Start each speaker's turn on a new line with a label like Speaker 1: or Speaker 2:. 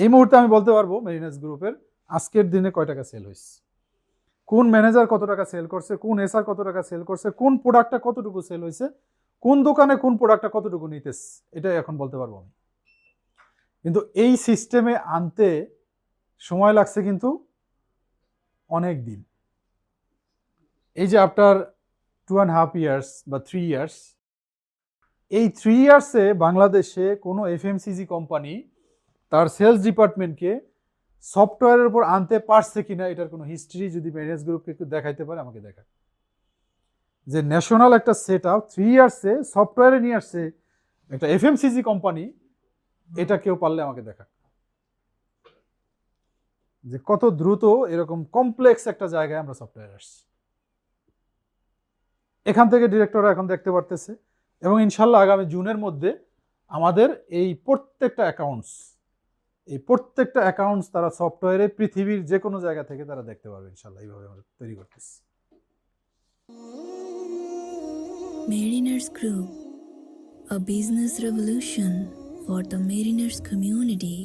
Speaker 1: এই মুহূর্তে আমি বলতে পারব মেরিনাস গ্রুপের আজকের দিনে কয় টাকা সেল হয়েছে কোন ম্যানেজার কত টাকা সেল করছে? কোন এসআর কত টাকা সেল করছে? কোন প্রোডাক্টটা কতটুকু সেল হয়েছে কোন দোকানে কোন প্রোডাক্টটা কতটুকু নিতেছে? এটাই এখন বলতে পারব আমি। কিন্তু এই সিস্টেমে আনতে সময় লাগছে কিন্তু অনেক দিন। এই যে after two and half years বা থ্রি ইয়ার্স এই থ্রি ইয়ার্সে বাংলাদেশে কোনো এফএমসিজি কোম্পানি তার সেলস ডিপার্টমেন্টকে সফটওয়্যারের উপর আনতে পারছে কিনা এটার কোনো হিস্ট্রি যদি ম্যানেজ গ্রুপকে একটু দেখাইতে পারে, আমাকে দেখা যে ন্যাশনাল একটা সেট আপ থ্রি ইয়ার্সে সফটওয়্যারে নিয়ে আসছে একটা এফএমসিজি কোম্পানি এটা কেউ পারলে আমাকে দেখা যে কত দ্রুত এরকম কমপ্লেক্স একটা জায়গায় আমরা সফটওয়্যার আসছি। এখান থেকে ডিরেক্টররা এখন দেখতে পারতেছে এবং ইনশাল্লাহ আগামী জুনের মধ্যে আমাদের এই প্রত্যেকটা অ্যাকাউন্টস এই প্রত্যেকটা অ্যাকাউন্টস তারা সফটওয়্যারে পৃথিবীর যে কোনো জায়গা থেকে তারা দেখতে পারবে ইনশাল্লাহ এইভাবে আমরা তৈরি করতেছি
Speaker 2: Mariners group a business revolution for the Mariners community.